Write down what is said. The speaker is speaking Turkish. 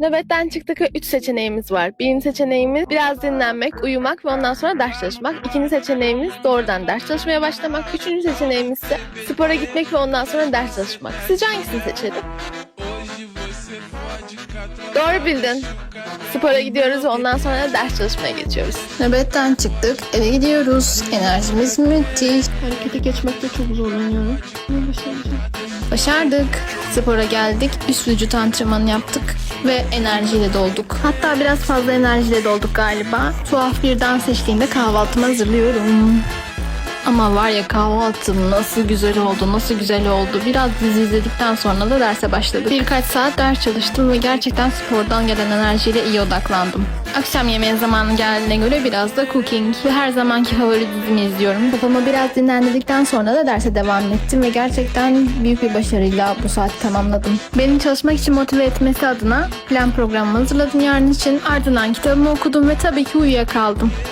Nöbetten çıktık ve 3 seçeneğimiz var. Birinci seçeneğimiz biraz dinlenmek, uyumak ve ondan sonra ders çalışmak. İkinci seçeneğimiz doğrudan ders çalışmaya başlamak. Üçüncü seçeneğimiz ise spora gitmek ve ondan sonra ders çalışmak. Sizce hangisini seçelim? Doğru bildin. Spora gidiyoruz ve ondan sonra ders çalışmaya geçiyoruz. Nöbetten çıktık, eve gidiyoruz. Enerjimiz müthiş. Harekete geçmekte çok zorlanıyorum. Başaracağım. Başardık. Spora geldik, üst vücut antrenmanı yaptık ve enerjiyle dolduk. Hatta biraz fazla enerjiyle dolduk galiba. Tuhaf bir dans eşliğinde kahvaltımı hazırlıyorum. Ama var ya kahvaltım nasıl güzel oldu, nasıl güzel oldu. Biraz dizi izledikten sonra da derse başladık. Birkaç saat ders çalıştım ve gerçekten spordan gelen enerjiyle iyi odaklandım. Akşam yemeği zamanı geldiğine göre biraz da cooking ve her zamanki favori dizimi izliyorum. Kafamı biraz dinlendirdikten sonra da derse devam ettim ve gerçekten büyük bir başarıyla bu saati tamamladım. Beni çalışmak için motive etmesi adına plan programımı hazırladım yarın için. Ardından kitabımı okudum ve tabii ki uyuyakaldım.